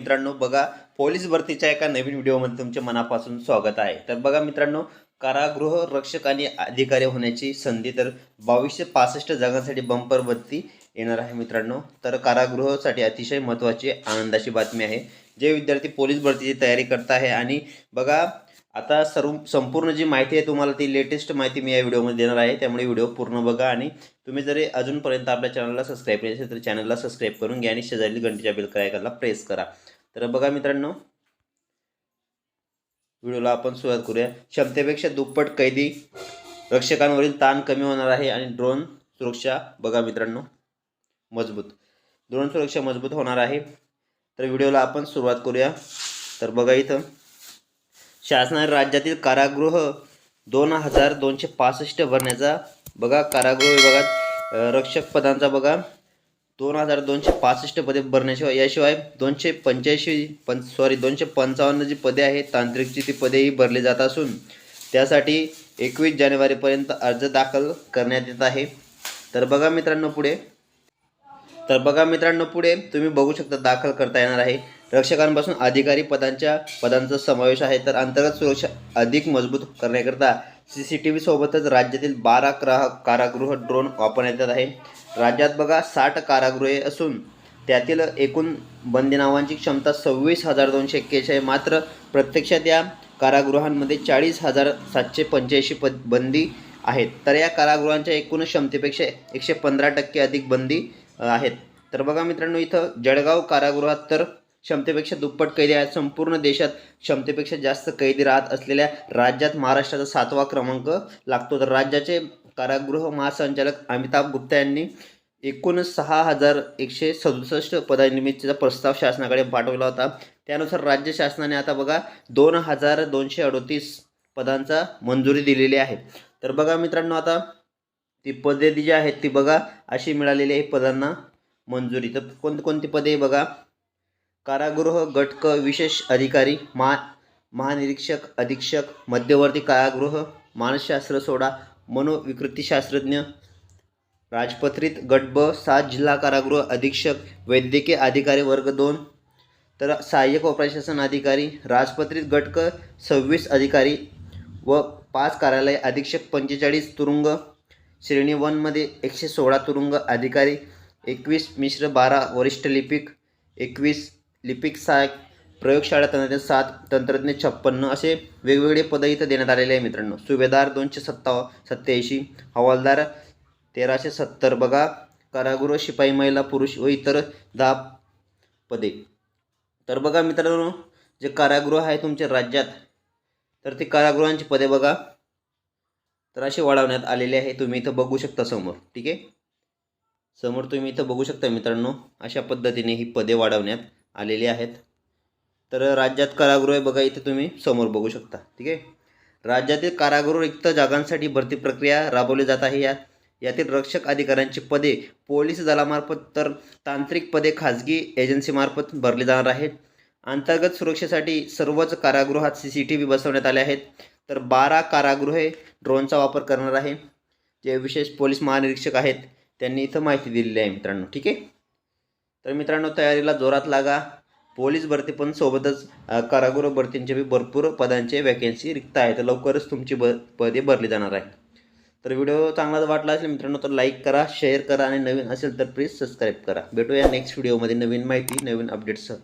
मित्रांनो बघा पोलीस भरतीच्या एका नवीन व्हिडिओमध्ये तुमचे मनापासून स्वागत आहे. तर बघा मित्रांनो कारागृह रक्षक आणि अधिकारी होण्याची संधी तर बावीसशे पासष्ट जागांसाठी बंपर भरती येणार आहे मित्रांनो. तर कारागृहासाठी अतिशय महत्त्वाची आनंदाची बातमी आहे. जे विद्यार्थी पोलीस भरतीची तयारी करत आहे आणि बघा आता सर्व संपूर्ण जी माहिती आहे तुम्हाला ती लेटेस्ट माहिती मी या व्हिडिओमध्ये देणार आहे. त्यामुळे व्हिडिओ पूर्ण बघा आणि तुम्ही जरी अजूनपर्यंत आपल्या चॅनलला सबस्क्राईब केले असेल तर चॅनलला सबस्क्राईब करून घ्या आणि शेजारी घंटीच्या बिल करायला प्रेस करा. तर बघा मित्रांनो व्हिडिओला आपण सुरुवात करूया. क्षमतेपेक्षा दुप्पट कैदी रक्षकांवरील ताण कमी होणार आहे आणि ड्रोन सुरक्षा बघा मित्रांनो मजबूत. ड्रोन सुरक्षा मजबूत होणार आहे. तर व्हिडिओला आपण सुरुवात करूया. तर बघा इथं. शासनाने राज्यातील कारागृह दोन हजार दोनशे पासष्ट भरण्याचा बघा कारागृह विभागात रक्षक पदांचा बघा. दोन हजार दोनशे पासष्ट पदे भरण्याशिवाय याशिवाय दोनशे पंच्याऐंशी पं सॉरी दोनशे पंचावन्न जी पदे आहेत तांत्रिकची ती पदेही भरली जात असून त्यासाठी एकवीस जानेवारीपर्यंत अर्ज दाखल करण्यात येत आहे. तर बघा मित्रांनो पुढे. तर बघा मित्रांनो पुढे तुम्ही बघू शकता दाखल करता येणार आहे. रक्षकांपासून अधिकारी पदांच्या पदांचा समावेश आहे. तर अंतर्गत सुरक्षा अधिक मजबूत करण्याकरता सी सी टी व्हीसोबतच राज्यातील बारा क्राह कारागृह ड्रोन वापरण्यात येत आहे. राज्यात बघा साठ कारागृहे असून त्यातील एकूण बंदी नावांची क्षमता सव्वीस हजार दोनशे एक्केचाळीस आहे. मात्र प्रत्यक्षात या कारागृहांमध्ये चाळीस हजार सातशे पंच्याऐंशी पद बंदी आहेत. तर या कारागृहांच्या एकूण क्षमतेपेक्षा एकशे पंधरा टक्के अधिक बंदी आहेत. तर बघा मित्रांनो इथं जळगाव कारागृहात तर क्षमतेपेक्षा दुप्पट कैदी आहेत. संपूर्ण देशात क्षमतेपेक्षा जास्त कैदी राहत असलेल्या राज्यात महाराष्ट्राचा सातवा क्रमांक लागतो. तर राज्याचे कारागृह महासंचालक अमिताभ गुप्ता यांनी एकूण सहा हजार एकशे सदुसष्ट पदानिमित्तीचा प्रस्ताव शासनाकडे पाठवला होता. त्यानुसार राज्य शासनाने आता बघा दोन हजार दोनशे अडोतीस पदांचा मंजुरी दिलेली आहे. तर बघा मित्रांनो आता ती पदे जी आहेत ती बघा अशी मिळालेली आहे पदांना मंजुरी. तर कोणती कोणती पदे बघा? कारागृह गटक विशेष अधिकारी मा महानिरीक्षक अधीक्षक मध्यवर्ती कारागृह मानसशास्त्र सोडा मनोविकृतीशास्त्रज्ञ राजपत्रित गट ब सात जिल्हा कारागृह अधीक्षक वैद्यकीय अधिकारी वर्ग दोन तर सहाय्यक व प्रशासन अधिकारी राजपत्रित गटक सव्वीस अधिकारी व पाच कार्यालय अधीक्षक पंचेचाळीस तुरुंग श्रेणी वनमध्ये एकशे सोळा तुरुंग अधिकारी एकवीस मिश्र बारा वरिष्ठ लिपिक एकवीस लिपिक सायक प्रयोगशाळा तंत्रज्ञ सात तंत्रज्ञ छप्पन्न असे वेगवेगळे पदं इथं देण्यात आलेले आहे मित्रांनो. सुभेदार दोनशे सत्ता सत्याऐंशी हवालदार तेराशे सत्तर बघा कारागृह शिपाई महिला पुरुष व इतर दहा पदे. तर बघा मित्रांनो जे कारागृह आहे तुमच्या राज्यात तर ते कारागृहांची पदे बघा. तर असे वाढवण्यात आलेले आहे. तुम्ही इथं बघू शकता समोर ठीक आहे? समोर तुम्ही इथं बघू शकता मित्रांनो अशा पद्धतीने ही पदे वाढवण्यात आलेले आहेत. तर राज्यात कारागृह आहे बघा इथं तुम्ही समोर बघू शकता. ठीक आहे? राज्यातील कारागृह रिक्त जागांसाठी भरती प्रक्रिया राबवली जात आहे. यात यातील रक्षक अधिकाऱ्यांची पदे पोलीस दलामार्फत तर तांत्रिक पदे खाजगी एजन्सीमार्फत भरली जाणार आहेत. अंतर्गत सुरक्षेसाठी सर्वच कारागृहात सी सी टी व्ही बसवण्यात आले आहेत. तर बारा कारागृहे ड्रोनचा वापर करणार आहे. जे विशेष पोलीस महानिरीक्षक आहेत त्यांनी इथं माहिती दिलेली आहे मित्रांनो. ठीक आहे? तर मित्रांनो तयारीला जोरात लागा. पोलीस भरती पण सोबतच कारागृह भरतींचे बी भरपूर पदांचे वॅकेन्सी रिक्त आहेत. तर लवकरच तुमची ब पदे भरली जाणार आहे तर व्हिडिओ चांगला वाटला असेल मित्रांनो तर लाईक करा शेअर करा आणि नवीन असेल तर प्लीज सबस्क्राईब करा. भेटूया नेक्स्ट व्हिडिओमध्ये नवीन माहिती नवीन अपडेट्ससह